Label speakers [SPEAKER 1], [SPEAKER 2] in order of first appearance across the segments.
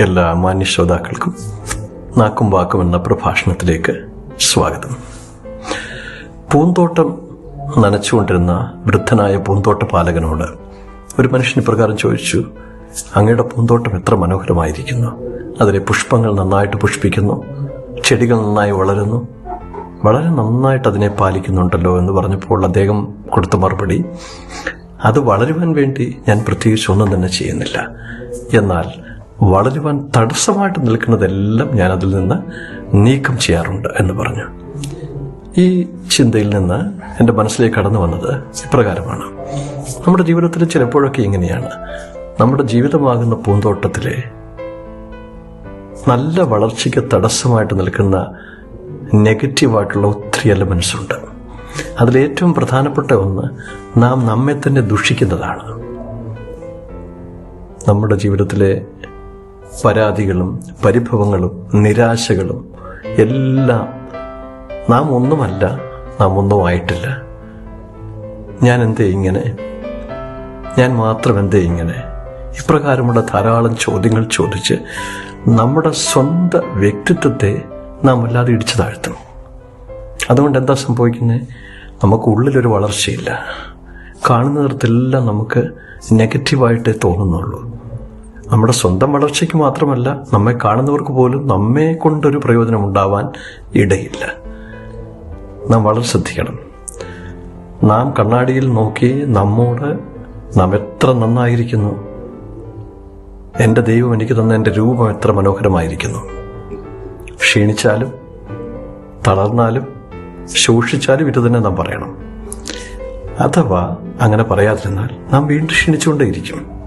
[SPEAKER 1] എല്ലാ മാന്യ ശ്രോതാക്കൾക്കും നാക്കും വാക്കും എന്ന പ്രഭാഷണത്തിലേക്ക് സ്വാഗതം. പൂന്തോട്ടം നനച്ചുകൊണ്ടിരുന്ന വൃദ്ധനായ പൂന്തോട്ട പാലകനോട് ഒരു മനുഷ്യൻ ഇപ്രകാരം ചോദിച്ചു അങ്ങയുടെ പൂന്തോട്ടം എത്ര മനോഹരമായിരിക്കുന്നു. അതിലെ പുഷ്പങ്ങൾ നന്നായിട്ട് പുഷ്പിക്കുന്നു ചെടികൾ നന്നായി വളരുന്നു വളരെ നന്നായിട്ട് അതിനെ പാലിക്കുന്നുണ്ടല്ലോ എന്ന് പറഞ്ഞപ്പോൾ അദ്ദേഹം കൊടുത്ത മറുപടി അത് വളരുവാൻ വേണ്ടി ഞാൻ പ്രത്യേകിച്ച് ഒന്നും തന്നെ ചെയ്യുന്നില്ല. എന്നാൽ വളരുവാൻ തടസ്സമായിട്ട് നിൽക്കുന്നതെല്ലാം ഞാൻ അതിൽ നിന്ന് നീക്കം ചെയ്യാറുണ്ട് എന്ന് പറഞ്ഞു. ഈ ചിന്തയിൽ നിന്ന് എന്റെ മനസ്സിലേക്ക് കടന്നു വന്നത് ഇപ്രകാരമാണ്. നമ്മുടെ ജീവിതത്തിൽ ചിലപ്പോഴൊക്കെ ഇങ്ങനെയാണ്. നമ്മുടെ ജീവിതമാകുന്ന പൂന്തോട്ടത്തിലെ നല്ല വളർച്ചയ്ക്ക് തടസ്സമായിട്ട് നിൽക്കുന്ന നെഗറ്റീവായിട്ടുള്ള ഒത്തിരി എലമെൻസ് ഉണ്ട് അതിലേറ്റവും പ്രധാനപ്പെട്ട ഒന്ന് നാം നമ്മെ തന്നെ ദുഷിക്കുന്നതാണ്. നമ്മുടെ ജീവിതത്തിലെ പരാതികളും പരിഭവങ്ങളും നിരാശകളും എല്ലാം നാം ഒന്നുമല്ല നാം ഒന്നും ആയിട്ടില്ല ഞാൻ എന്തേ ഇങ്ങനെ? ഞാൻ മാത്രം എന്തേ ഇങ്ങനെ? ഇപ്രകാരമുള്ള ധാരാളം ചോദ്യങ്ങൾ ചോദിച്ച് നമ്മുടെ സ്വന്തം വ്യക്തിത്വത്തെ നാം അല്ലാതെ ഇടിച്ചു താഴ്ത്തണം അതുകൊണ്ട് എന്താ സംഭവിക്കുന്നത് നമുക്ക് ഉള്ളിലൊരു വളർച്ചയില്ല. കാണുന്നിടത്തെല്ലാം നമുക്ക് നെഗറ്റീവായിട്ടേ തോന്നുന്നുള്ളൂ. നമ്മുടെ സ്വന്തം വളർച്ചയ്ക്ക് മാത്രമല്ല നമ്മെ കാണുന്നവർക്ക് പോലും നമ്മെ കൊണ്ടൊരു പ്രയോജനം ഉണ്ടാവാൻ ഇടയില്ല. നാം വളരെ ശ്രദ്ധിക്കണം. നാം കണ്ണാടിയിൽ നോക്കി നമ്മോട് നാം എത്ര നന്നായിരിക്കുന്നു. എന്റെ ദൈവം എനിക്ക് തന്ന എന്റെ രൂപം എത്ര മനോഹരമായിരിക്കുന്നു. ക്ഷീണിച്ചാലും തളർന്നാലും ശോഷിച്ചാലും ഇത് തന്നെ നാം പറയണം. അഥവാ അങ്ങനെ പറയാതിരുന്നാൽ നാം വീണ്ടും ക്ഷീണിച്ചുകൊണ്ടേയിരിക്കും.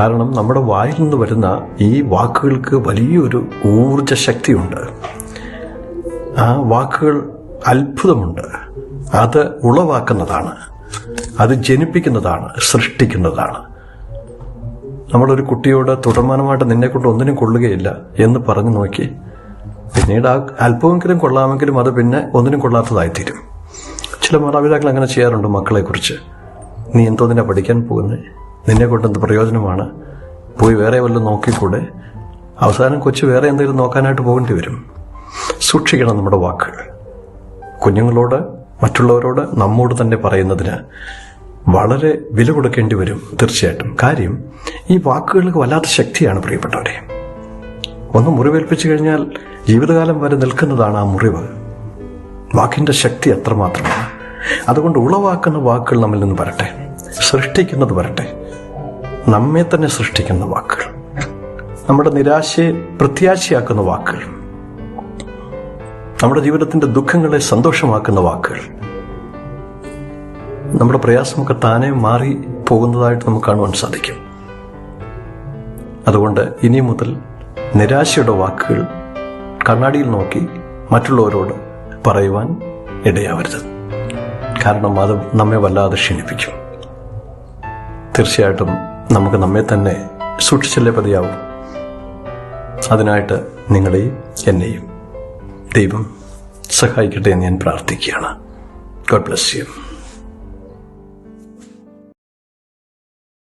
[SPEAKER 1] കാരണം നമ്മുടെ വായിൽ നിന്ന് വരുന്ന ഈ വാക്കുകൾക്ക് വലിയൊരു ഊർജ ശക്തിയുണ്ട് ആ വാക്കുകൾ അത്ഭുതമുണ്ട്. അത് ഉളവാക്കുന്നതാണ്. അത് ജനിപ്പിക്കുന്നതാണ് സൃഷ്ടിക്കുന്നതാണ്. നമ്മളൊരു കുട്ടിയോട് തുടർമാനമായിട്ട് നിന്നെ കൊണ്ട് ഒന്നിനും കൊള്ളുകയില്ല എന്ന് പറഞ്ഞു നോക്കി. പിന്നീട് ആ അല്പമെങ്കിലും കൊള്ളാമെങ്കിലും അത് പിന്നെ ഒന്നിനും കൊള്ളാത്തതായിത്തീരും. ചില മാതാപിതാക്കൾ അങ്ങനെ ചെയ്യാറുണ്ട് മക്കളെ കുറിച്ച് നീ നിന്നെ പഠിക്കാൻ പോകുന്നത് നിന്നെ കൊണ്ടെന്ത് പ്രയോജനമാണ്? പോയി വേറെ വല്ലതും നോക്കിക്കൂടെ? അവസാനം കൊച്ചു വേറെ എന്തെങ്കിലും നോക്കാനായിട്ട് പോകേണ്ടി വരും. സൂക്ഷിക്കണം നമ്മുടെ വാക്കുകൾ. കുഞ്ഞുങ്ങളോട് മറ്റുള്ളവരോട് നമ്മോട് തന്നെ പറയുന്നതിന് വളരെ വില കൊടുക്കേണ്ടി വരും തീർച്ചയായിട്ടും. കാര്യം ഈ വാക്കുകൾക്ക് വല്ലാത്ത ശക്തിയാണ് പ്രിയപ്പെട്ടവരെ. ഒന്ന് മുറിവേൽപ്പിച്ചു കഴിഞ്ഞാൽ ജീവിതകാലം വരെ നിൽക്കുന്നതാണ് ആ മുറിവ്. വാക്കിന്റെ ശക്തി അത്രമാത്രമാണ്. അതുകൊണ്ട് ഉളവാക്കുന്ന വാക്കുകൾ നമ്മിൽ നിന്ന് വരട്ടെ. സൃഷ്ടിക്കുന്നത് വരട്ടെ. നമ്മെ തന്നെ സൃഷ്ടിക്കുന്ന വാക്കുകൾ. നമ്മുടെ നിരാശയെ പ്രത്യാശയാക്കുന്ന വാക്കുകൾ. നമ്മുടെ ജീവിതത്തിന്റെ ദുഃഖങ്ങളെ സന്തോഷമാക്കുന്ന വാക്കുകൾ. നമ്മുടെ പ്രയാസമൊക്കെ താനെ മാറി പോകുന്നതായിട്ട് നമുക്ക് കാണുവാൻ സാധിക്കും. അതുകൊണ്ട് ഇനി മുതൽ നിരാശയുടെ വാക്കുകൾ കണ്ണാടിയിൽ നോക്കി മറ്റുള്ളവരോട് പറയുവാൻ ഇടയാവരുത്. കാരണം അത് നമ്മെ വല്ലാതെ ക്ഷീണിപ്പിക്കും. തീർച്ചയായിട്ടും നമുക്ക് നമ്മെ തന്നെ സൂക്ഷിച്ചല്ലേ പതിയാവും? അതിനായിട്ട് നിങ്ങളെയും എന്നെയും ദൈവം സഹായിക്കട്ടെ എന്ന് ഞാൻ പ്രാർത്ഥിക്കുകയാണ്. God bless you